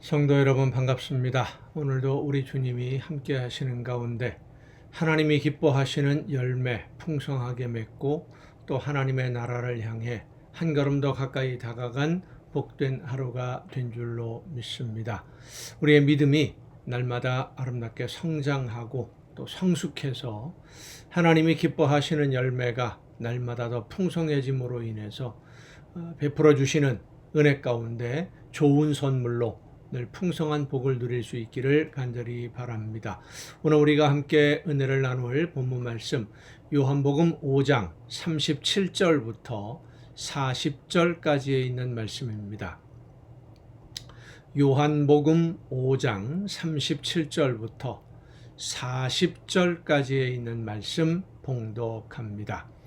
성도 여러분 반갑습니다. 오늘도 우리 주님이 함께 하시는 가운데 하나님이 기뻐하시는 열매 풍성하게 맺고 또 하나님의 나라를 향해 한 걸음 더 가까이 다가간 복된 하루가 된 줄로 믿습니다. 우리의 믿음이 날마다 아름답게 성장하고 또 성숙해서 하나님이 기뻐하시는 열매가 날마다 더 풍성해짐으로 인해서 어, 베풀어 주시는 은혜 가운데 좋은 선물로 늘 풍성한 복을 누릴 수 있기를 간절히 바랍니다. 오늘 우리가 함께 은혜를 나눌 본문 말씀 요한복음 5장 37절부터 40절까지에 있는 말씀입니다. 요한복음 5장 37절부터 40절까지에 있는 말씀 봉독합니다.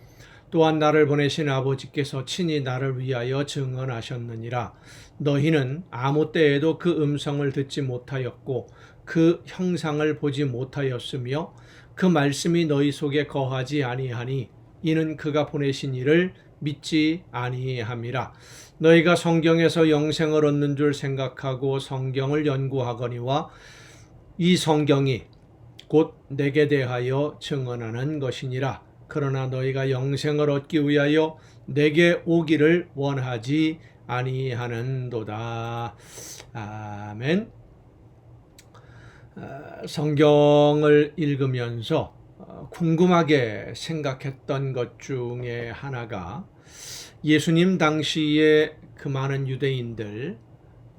또한 나를 보내신 아버지께서 친히 나를 위하여 증언하셨느니라. 너희는 아무 때에도 그 음성을 듣지 못하였고 그 형상을 보지 못하였으며 그 말씀이 너희 속에 거하지 아니하니 이는 그가 보내신 이를 믿지 아니함이라. 너희가 성경에서 영생을 얻는 줄 생각하고 성경을 연구하거니와 이 성경이 곧 내게 대하여 증언하는 것이니라. 그러나 너희가 영생을 얻기 위하여 내게 오기를 원하지 아니하는도다. 아멘. 아, 성경을 읽으면서 어, 궁금하게 생각했던 것 중에 하나가 예수님 당시에 그 많은 유대인들,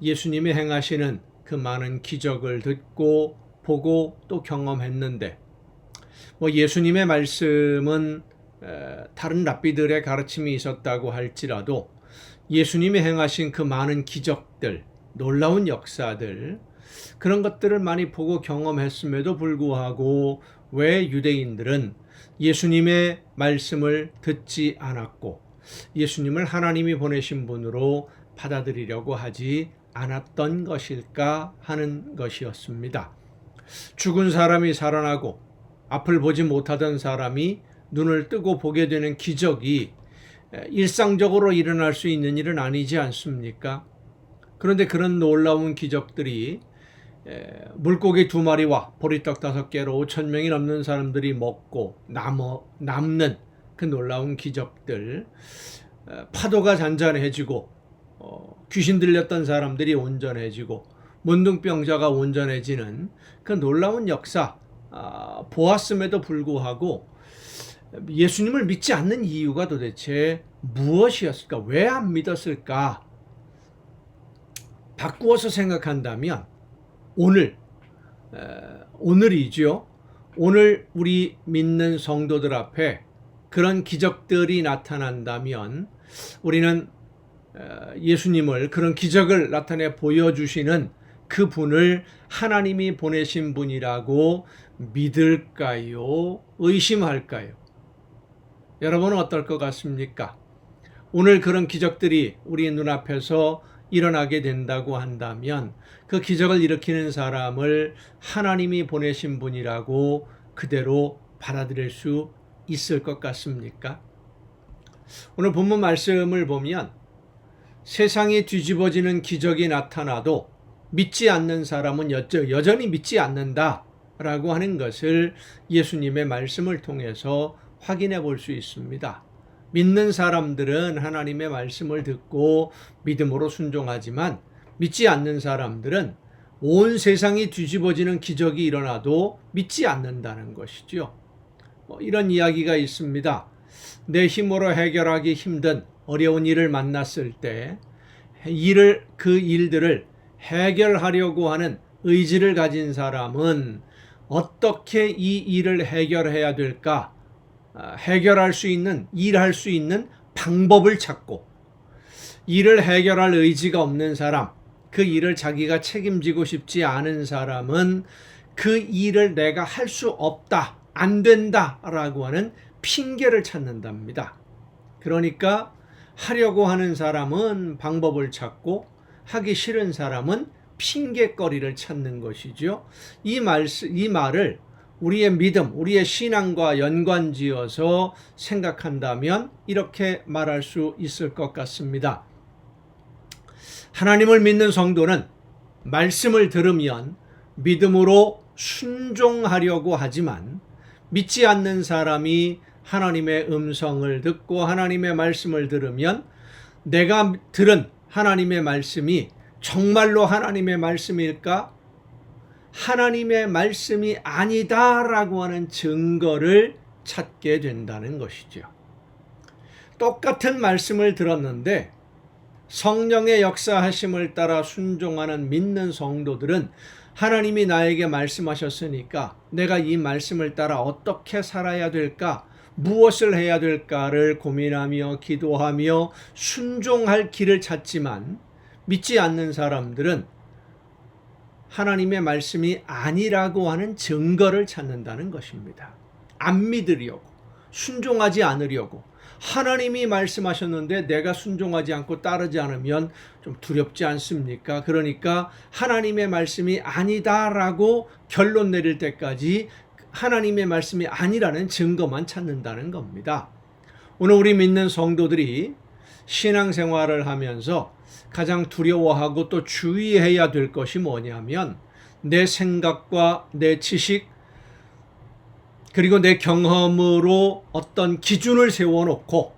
예수님이 행하시는 그 많은 기적을 듣고 보고 또 경험했는데 뭐 예수님의 말씀은 다른 랍비들의 가르침이 있었다고 할지라도 예수님이 행하신 그 많은 기적들, 놀라운 역사들, 그런 것들을 많이 보고 경험했음에도 불구하고 왜 유대인들은 예수님의 말씀을 듣지 않았고 예수님을 하나님이 보내신 분으로 받아들이려고 하지 않았던 것일까 하는 것이었습니다. 죽은 사람이 살아나고 앞을 보지 못하던 사람이 눈을 뜨고 보게 되는 기적이 일상적으로 일어날 수 있는 일은 아니지 않습니까? 그런데 그런 놀라운 기적들이 물고기 두 마리와 보리떡 다섯 개로 5천 명이 넘는 사람들이 먹고 남어, 남는 그 놀라운 기적들, 파도가 잔잔해지고 어, 귀신 들렸던 사람들이 온전해지고 문둥병자가 온전해지는 그 놀라운 역사 아, 보았음에도 불구하고 예수님을 믿지 않는 이유가 도대체 무엇이었을까? 왜 안 믿었을까? 바꾸어서 생각한다면 오늘 오늘이죠. 오늘 우리 믿는 성도들 앞에 그런 기적들이 나타난다면 우리는 예수님을 그런 기적을 나타내 보여주시는 그 분을 하나님이 보내신 분이라고 믿을까요? 의심할까요? 여러분은 어떨 것 같습니까? 오늘 그런 기적들이 우리 눈앞에서 일어나게 된다고 한다면 그 기적을 일으키는 사람을 하나님이 보내신 분이라고 그대로 받아들일 수 있을 것 같습니까? 오늘 본문 말씀을 보면 세상이 뒤집어지는 기적이 나타나도 믿지 않는 사람은 여전히 믿지 않는다. 라고 하는 것을 예수님의 말씀을 통해서 확인해 볼 수 있습니다. 믿는 사람들은 하나님의 말씀을 듣고 믿음으로 순종하지만 믿지 않는 사람들은 온 세상이 뒤집어지는 기적이 일어나도 믿지 않는다는 것이죠. 뭐 이런 이야기가 있습니다. 내 힘으로 해결하기 힘든 어려운 일을 만났을 때 일을 그 일들을 해결하려고 하는 의지를 가진 사람은 어떻게 이 일을 해결해야 될까? 아, 해결할 수 있는, 일할 수 있는 방법을 찾고, 일을 해결할 의지가 없는 사람, 그 일을 자기가 책임지고 싶지 않은 사람은 그 일을 내가 할 수 없다, 안 된다, 라고 하는 핑계를 찾는답니다. 그러니까 하려고 하는 사람은 방법을 찾고, 하기 싫은 사람은 핑계거리를 찾는 것이죠. 이 말, 이 말을 우리의 믿음, 우리의 신앙과 연관지어서 생각한다면 이렇게 말할 수 있을 것 같습니다. 하나님을 믿는 성도는 말씀을 들으면 믿음으로 순종하려고 하지만 믿지 않는 사람이 하나님의 음성을 듣고 하나님의 말씀을 들으면 내가 들은 하나님의 말씀이 정말로 하나님의 말씀일까? 하나님의 말씀이 아니다라고 하는 증거를 찾게 된다는 것이죠. 똑같은 말씀을 들었는데 성령의 역사하심을 따라 순종하는 믿는 성도들은 하나님이 나에게 말씀하셨으니까 내가 이 말씀을 따라 어떻게 살아야 될까? 무엇을 해야 될까를 고민하며 기도하며 순종할 길을 찾지만 믿지 않는 사람들은 하나님의 말씀이 아니라고 하는 증거를 찾는다는 것입니다. 안 믿으려고, 순종하지 않으려고, 하나님이 말씀하셨는데 내가 순종하지 않고 따르지 않으면 좀 두렵지 않습니까? 그러니까 하나님의 말씀이 아니다라고 결론 내릴 때까지 하나님의 말씀이 아니라는 증거만 찾는다는 겁니다. 오늘 우리 믿는 성도들이 신앙생활을 하면서 가장 두려워하고 또 주의해야 될 것이 뭐냐면 내 생각과 내 지식 그리고 내 경험으로 어떤 기준을 세워놓고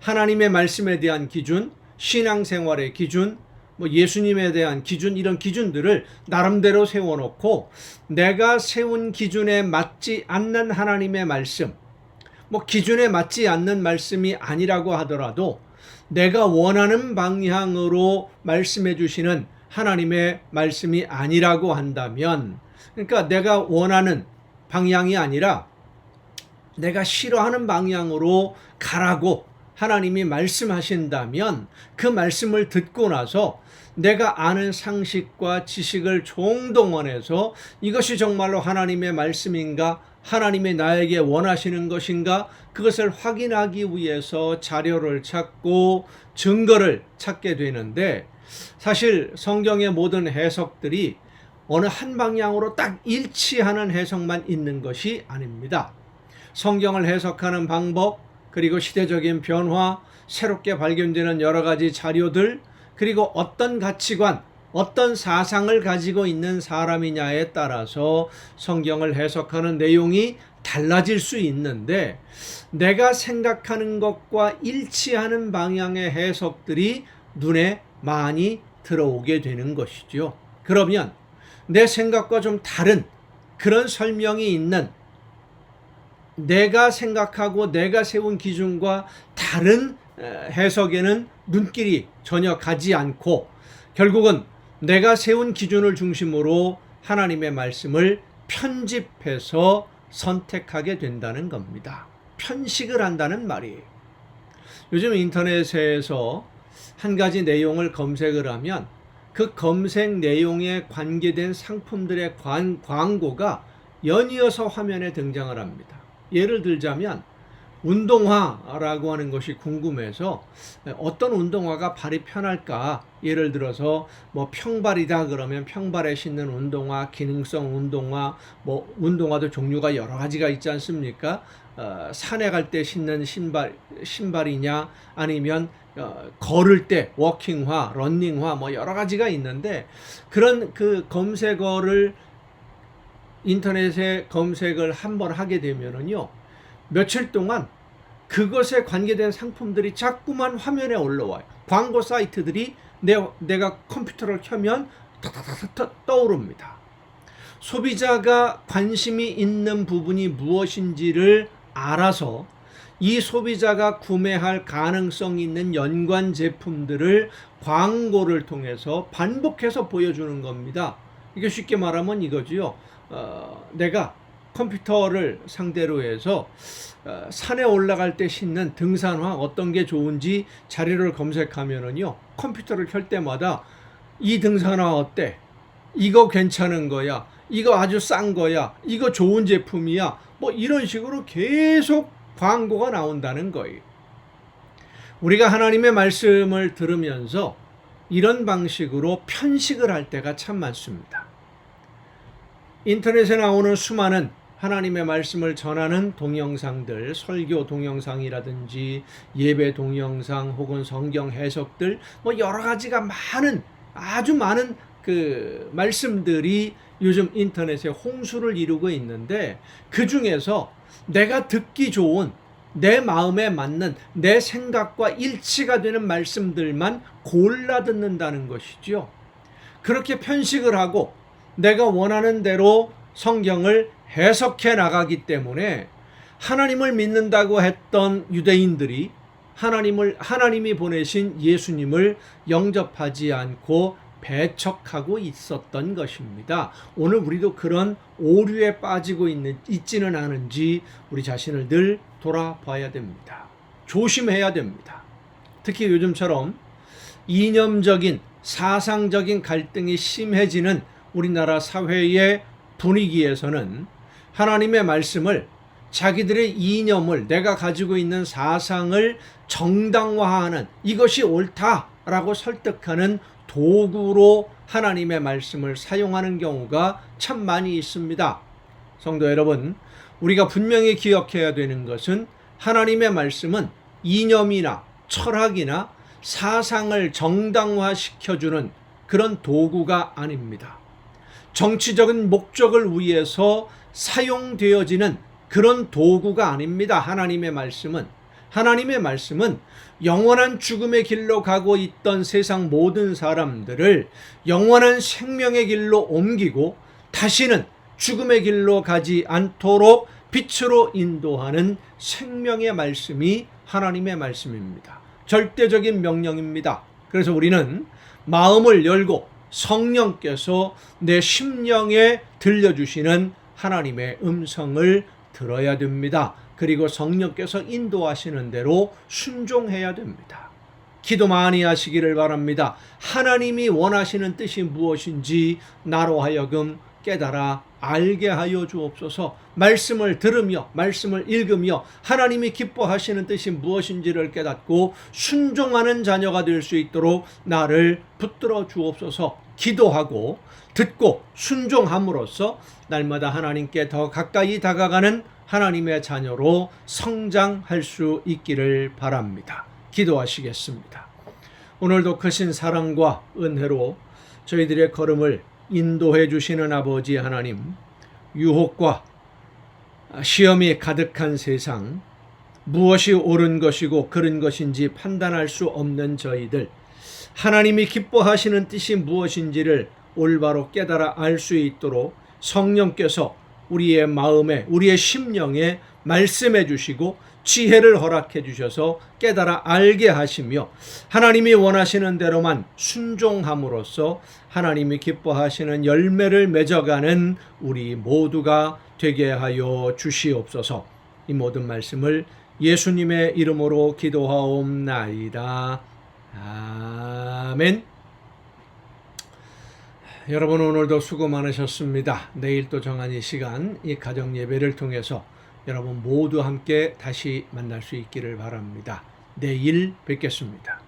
하나님의 말씀에 대한 기준, 신앙생활의 기준, 뭐 예수님에 대한 기준 이런 기준들을 나름대로 세워놓고 내가 세운 기준에 맞지 않는 하나님의 말씀, 뭐 기준에 맞지 않는 말씀이 아니라고 하더라도 내가 원하는 방향으로 말씀해 주시는 하나님의 말씀이 아니라고 한다면 그러니까 내가 원하는 방향이 아니라 내가 싫어하는 방향으로 가라고 하나님이 말씀하신다면 그 말씀을 듣고 나서 내가 아는 상식과 지식을 총동원해서 이것이 정말로 하나님의 말씀인가 하나님의 나에게 원하시는 것인가 그것을 확인하기 위해서 자료를 찾고 증거를 찾게 되는데 사실 성경의 모든 해석들이 어느 한 방향으로 딱 일치하는 해석만 있는 것이 아닙니다. 성경을 해석하는 방법, 그리고 시대적인 변화, 새롭게 발견되는 여러 가지 자료들, 그리고 어떤 가치관, 어떤 사상을 가지고 있는 사람이냐에 따라서 성경을 해석하는 내용이 달라질 수 있는데 내가 생각하는 것과 일치하는 방향의 해석들이 눈에 많이 들어오게 되는 것이죠. 그러면 내 생각과 좀 다른 그런 설명이 있는 내가 생각하고 내가 세운 기준과 다른 해석에는 눈길이 전혀 가지 않고 결국은 내가 세운 기준을 중심으로 하나님의 말씀을 편집해서 선택하게 된다는 겁니다. 편식을 한다는 말이에요. 요즘 인터넷에서 한 가지 내용을 검색을 하면 그 검색 내용에 관계된 상품들의 관, 광고가 연이어서 화면에 등장을 합니다. 예를 들자면 운동화라고 하는 것이 궁금해서 어떤 운동화가 발이 편할까? 예를 들어서 뭐 평발이다 그러면 평발에 신는 운동화, 기능성 운동화, 뭐 운동화도 종류가 여러 가지가 있지 않습니까? 어, 산에 갈 때 신는 신발 신발이냐 아니면 어, 걸을 때 워킹화, 런닝화 뭐 여러 가지가 있는데 그런 그 검색어를 인터넷에 검색을 한번 하게 되면은요. 며칠 동안 그것에 관계된 상품들이 자꾸만 화면에 올라와요. 광고 사이트들이 내, 내가 컴퓨터를 켜면 타타타타 떠오릅니다. 소비자가 관심이 있는 부분이 무엇인지를 알아서 이 소비자가 구매할 가능성 있는 연관 제품들을 광고를 통해서 반복해서 보여주는 겁니다. 이게 쉽게 말하면 이거지요. 어, 내가 컴퓨터를 상대로 해서 어, 산에 올라갈 때 신는 등산화 어떤 게 좋은지 자료를 검색하면은요 컴퓨터를 켤 때마다 이 등산화 어때? 이거 괜찮은 거야. 이거 아주 싼 거야. 이거 좋은 제품이야. 뭐 이런 식으로 계속 광고가 나온다는 거예요. 우리가 하나님의 말씀을 들으면서 이런 방식으로 편식을 할 때가 참 많습니다. 인터넷에 나오는 수많은 하나님의 말씀을 전하는 동영상들, 설교 동영상이라든지 예배 동영상 혹은 성경 해석들 뭐 여러 가지가 많은 아주 많은 그 말씀들이 요즘 인터넷에 홍수를 이루고 있는데 그 중에서 내가 듣기 좋은 내 마음에 맞는 내 생각과 일치가 되는 말씀들만 골라 듣는다는 것이죠. 그렇게 편식을 하고 내가 원하는 대로 성경을 해석해 나가기 때문에 하나님을 믿는다고 했던 유대인들이 하나님을 하나님이 보내신 예수님을 영접하지 않고 배척하고 있었던 것입니다. 오늘 우리도 그런 오류에 빠지고 있는 있지는 않은지 우리 자신을 늘 돌아봐야 됩니다. 조심해야 됩니다. 특히 요즘처럼 이념적인 사상적인 갈등이 심해지는 우리나라 사회의 분위기에서는 하나님의 말씀을 자기들의 이념을 내가 가지고 있는 사상을 정당화하는 이것이 옳다라고 설득하는 도구로 하나님의 말씀을 사용하는 경우가 참 많이 있습니다. 성도 여러분, 우리가 분명히 기억해야 되는 것은 하나님의 말씀은 이념이나 철학이나 사상을 정당화시켜주는 그런 도구가 아닙니다. 정치적인 목적을 위해서 사용되어지는 그런 도구가 아닙니다. 하나님의 말씀은. 하나님의 말씀은 영원한 죽음의 길로 가고 있던 세상 모든 사람들을 영원한 생명의 길로 옮기고 다시는 죽음의 길로 가지 않도록 빛으로 인도하는 생명의 말씀이 하나님의 말씀입니다. 절대적인 명령입니다. 그래서 우리는 마음을 열고 성령께서 내 심령에 들려주시는 하나님의 음성을 들어야 됩니다. 그리고 성령께서 인도하시는 대로 순종해야 됩니다. 기도 많이 하시기를 바랍니다. 하나님이 원하시는 뜻이 무엇인지 나로 하여금 깨달아 알게 하여 주옵소서. 말씀을 들으며 말씀을 읽으며 하나님이 기뻐하시는 뜻이 무엇인지를 깨닫고 순종하는 자녀가 될 수 있도록 나를 붙들어 주옵소서. 기도하고 듣고 순종함으로써 날마다 하나님께 더 가까이 다가가는 하나님의 자녀로 성장할 수 있기를 바랍니다. 기도하시겠습니다. 오늘도 크신 사랑과 은혜로 저희들의 걸음을 인도해 주시는 아버지 하나님, 유혹과 시험이 가득한 세상, 무엇이 옳은 것이고 그른 것인지 판단할 수 없는 저희들, 하나님이 기뻐하시는 뜻이 무엇인지를 올바로 깨달아 알 수 있도록 성령께서 우리의 마음에, 우리의 심령에 말씀해 주시고 지혜를 허락해 주셔서 깨달아 알게 하시며 하나님이 원하시는 대로만 순종함으로써 하나님이 기뻐하시는 열매를 맺어가는 우리 모두가 되게 하여 주시옵소서. 이 모든 말씀을 예수님의 이름으로 기도하옵나이다. 아멘. 여러분 오늘도 수고 많으셨습니다. 내일 또 정한 이 시간 이 가정 예배를 통해서 여러분 모두 함께 다시 만날 수 있기를 바랍니다. 내일 뵙겠습니다.